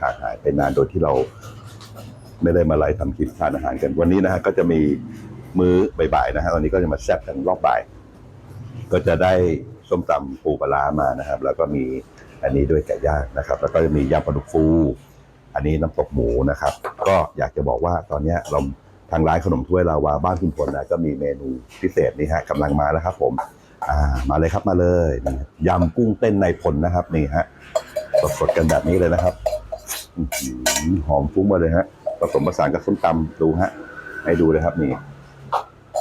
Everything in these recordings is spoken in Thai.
ขาดหายไปนานโดยที่เราไม่ได้มาไลฟ์ทำคลิปทานอาหารกัน วันนี้นะฮะก็จะมีมื้อบ่ายๆนะฮะตอนนี้ก็จะมาแซ่บกันรอบบ่าย ก็จะได้ส้มตำปูปลามานะครับ แล้วก็มีอันนี้ด้วยไก่ย่างนะครับ แล้วก็จะมียำปลาดุกฟู อันนี้น้ำตกหมูนะครับ ก็อยากจะบอกว่าตอนนี้เราทางร้านขนมถ้วยลาวาบ้านคุณพลนะก็มีเมนูพิเศษนี่ฮะกำลังมาแล้วครับ ผมอ่ามาเลยครับมาเลยยำกุ้งเต้นในพลนะครับนี่ฮะสดๆกันแบบนี้เลยนะครับ หอมฟุ้งมาเลยฮะ ผสมผสานกับส้มตำดูฮะ ให้ดูเลยครับนี่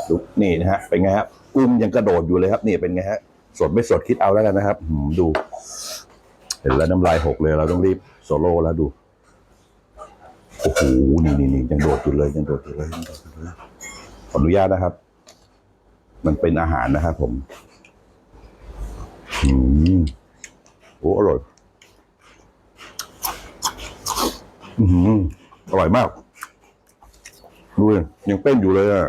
ดูนี่นะฮะ เป็นไงครับกุ้งยังกระโดดอยู่เลยครับ นี่เป็นไงฮะ สดไม่สดคิดเอาแล้วกันนะครับดู เห็นแล้วน้ำลายหกเลยเราต้องรีบโซโล่แล้วดู โอ้โห นี่นี่นี่ยังโดดอยู่เลยยังโดดอยู่เลยยังโดดอยู่เลย ขออนุญาตนะครับ มันเป็นอาหารนะครับผม อืมโอ้อร่อย อืมอร่อยมาก ดูยังเต้นอยู่เลยอะ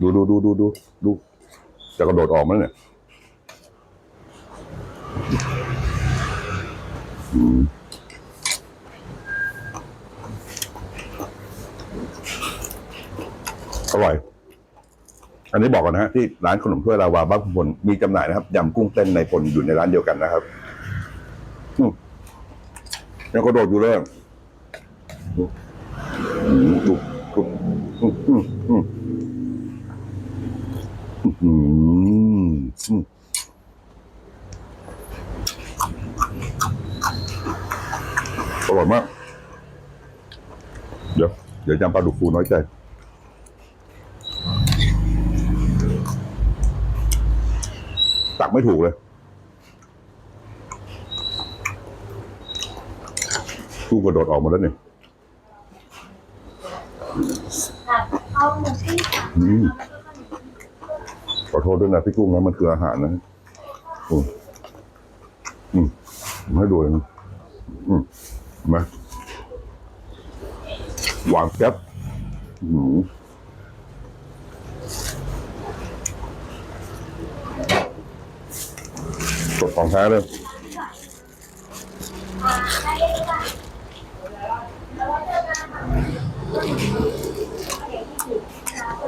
ดูดูดูดูดูดูจะกระโดดออกมั้ยเนี่ยอร่อย อันนี้บอกก่อนนะฮะที่ร้านขนมถ้วยลาวาบ้านคุณพลมีจำหน่ายนะครับยำกุ้งเต้นในพลอยู่ในร้านเดียวกันนะครับยังกระโดดอยู่เลย อร่อยมาก เดี๋ยว เดี๋ยวจำปลาดุกฟูน้อยใจตักไม่ถูกเลยกูกระโดดออกมาแล้วเนี่ย เอาหมูปิ้งค่ะอืม ขอโทษด้วยนะพี่กุ้งนะมันคืออาหารนะอืมอืมผมให้ดูเลยนะอืมเห็นไหมหวานแก๊บอืมสดของแท้เลย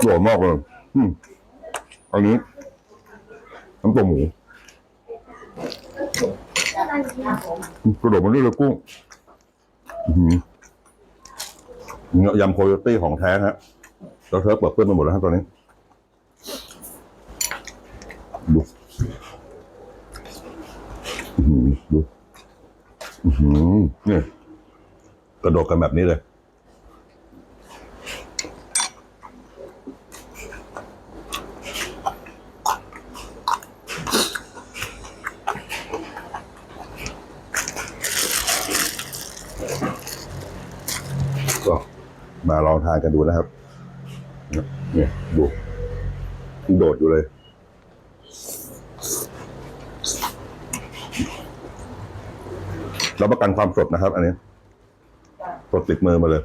อร่อยมากเลยอืมอันนี้น้ำตัวหมูกระโดดมาด้วยเลยกุ้งเนื้อยำโคโยตี้ของแท้ฮะแล้วเธอเปิดเปื้อนไปหมดแล้วฮะตอนนี้ ดูดูเนี่ยกระโดดกันแบบนี้เลย ก็มาลองทานกันดูนะครับ เนี่ยดูโดดอยู่เลยรับประกันความสดนะครับ อันนี้สดติดมือมาเลย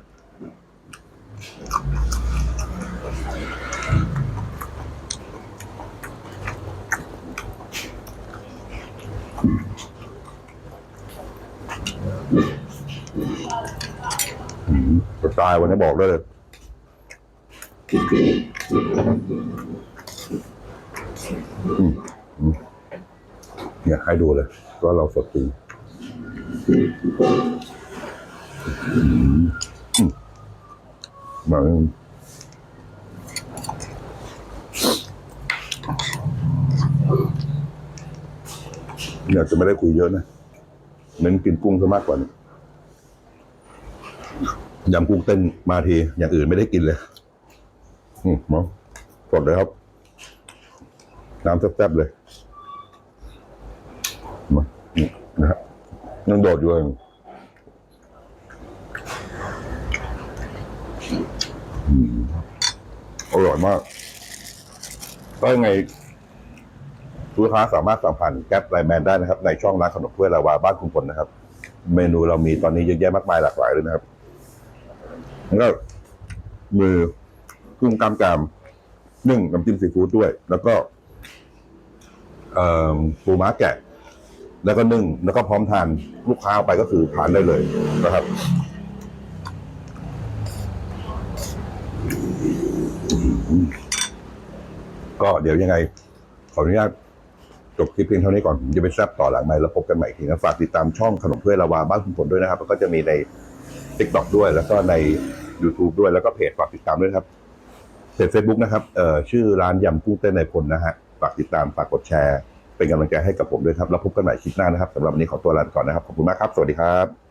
ตล์วันนี้บอกได้เลยอืมอืมเนี่ยให้ดูเลยว่าเราสดจริงอืมอืมมาเนี่ยจะไม่ได้คุยเยอะนะเน้นกินกุ้งซะมากกว่านี้ ยำกุ้งเต้นมาที อย่างอื่นไม่ได้กินเลย อืมมาสดเลยครับ น้ำแซ่บๆเลยมานี่นะครับยังโดดอยู่เลยอืมอร่อยมาก ก็ยังไงลูกค้าสามารถสั่งผ่านแก๊ปไลแมนได้นะครับ ในช่องร้านขนมถ้วยลาวาบ้านคุณพลนะครับ เมนูเรามีตอนนี้เยอะแยะมากมายหลากหลายเลยนะครับ แล้วก็มือกุ้งกล้ามกามนึ่งน้ำจิ้มซีฟู้ดด้วย แล้วก็ปูม้าแกะ แล้วก็นึ่ง แล้วก็พร้อมทานลูกค้าเอาไปก็คือทานได้เลยนะครับก็เดี๋ยวยังไง ขออนุญาตจบคลิปเพียงเท่านี้ก่อนผมจะไปแซบต่อหลังไมค์แล้วพบกันใหม่อีกทีนะฝากติดตามช่องขนมถ้วยลาวาบ้านคุณผลด้วยนะครับแล้วก็จะมีใน ทิกตอกด้วย แล้วก็ใน YouTube ด้วยแล้วก็เพจฝากติดตามด้วยครับเพจ Facebook นะครับเอ่อชื่อร้านยำกุ้งเต้นในพลนะฮะฝากติดตามฝากกดแชร์ เป็นกำลังใจให้กับผมด้วยครับแล้วพบกันใหม่คลิปหน้านะครับสำหรับวันนี้ขอตัวลาไปก่อนนะครับขอบคุณมากครับ สวัสดีครับ